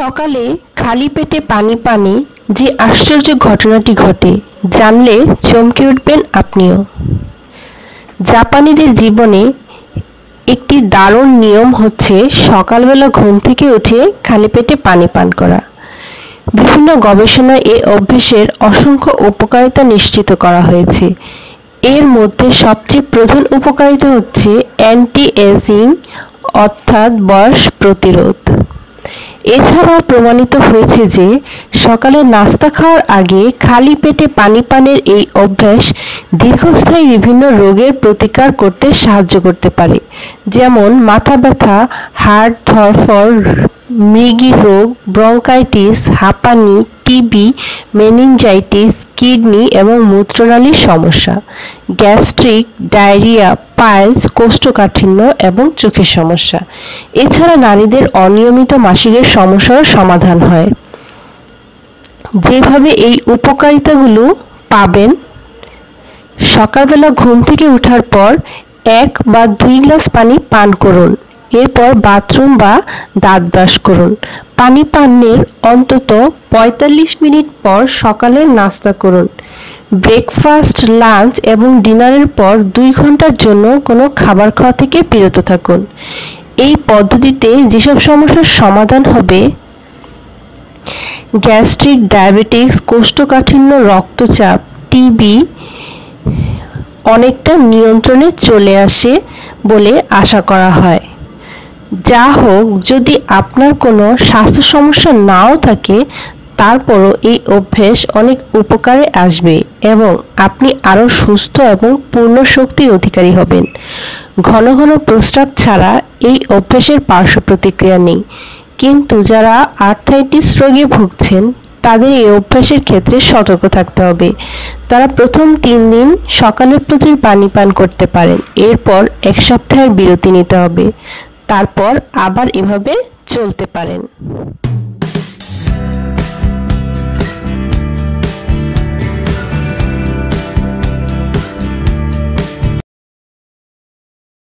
সকালে খালি পেটে পানি পানে যে আশ্চর্য ঘটনাটি ঘটে, জানলে চমকে উঠবেন আপনিও। জাপানিদের জীবনে একটি দারুণ নিয়ম হচ্ছে সকালবেলা ঘুম থেকে উঠে খালি পেটে পানি পান করা। বিভিন্ন গবেষণায় এ অভ্যেসের অসংখ্য উপকারিতা নিশ্চিত করা হয়েছে। এর মধ্যে সবচেয়ে প্রধান উপকারিতা হচ্ছে অ্যান্টি এজিং অর্থাৎ বয়স প্রতিরোধ। এছাড়াও প্রমাণিত হয়েছে যে সকালে নাস্তা খাওয়ার আগে খালি পেটে পানি পানের এই অভ্যাস দীর্ঘস্থায়ী বিভিন্ন রোগের প্রতিকার করতে সাহায্য করতে পারে। যেমন মাথা ব্যথা, হাড় ধরফর মৃগী রোগ, ব্রঙ্কাইটিস, হাঁপানি টিবি মেনিনজাইটিস, কিডনি এবং মূত্রনালীর সমস্যা, গ্যাস্ট্রিক, ডায়রিয়া পাইলস কোষ্ঠকাঠিন্য এবং চোখের সমস্যা। এছাড়া নারীদের অনিয়মিত মাসিকের সমস্যারও সমাধান হয়। যেভাবে এই উপকারিতাগুলো পাবেন, সকালবেলা ঘুম থেকে ওঠার পর এক বা দুই গ্লাস পানি পান করুন। এরপর বাথরুম বা দাঁত ব্রাশ করুন। পানি পানের অন্তত ৪৫ মিনিট পর সকালে নাস্তা করুন। ব্রেকফাস্ট, লাঞ্চ এবং ডিনারের পর দুই ঘণ্টার জন্য কোনো খাবার খাওয়া থেকে বিরত থাকুন। এই পদ্ধতিতে যেসব সমস্যার সমাধান হবে, গ্যাস্ট্রিক, ডায়াবেটিস, কোষ্ঠকাঠিন্য, রক্তচাপ টিবি অনেকটা নিয়ন্ত্রণে চলে আসে বলে আশা করা হয়। যা হোক, যদি আপনার কোনো স্বাস্থ্য সমস্যা নাও থাকে তারপরও এই অভ্যেস অনেক উপকারে আসবে এবং আপনি আরও সুস্থ এবং পূর্ণ শক্তির অধিকারী হবেন। ঘন ঘন প্রস্রাব ছাড়া এই অভ্যেসের পার্শ্ব প্রতিক্রিয়া নেই। কিন্তু যারা আর্থাইটিস রোগে ভুগছেন, তাদের এই অভ্যাসের ক্ষেত্রে সতর্ক থাকতে হবে। তারা প্রথম তিন দিন সকালে প্রচুর পানি পান করতে পারেন। এরপর এক সপ্তাহের বিরতি নিতে হবে। তারপর আবার এভাবে চলতে পারেন।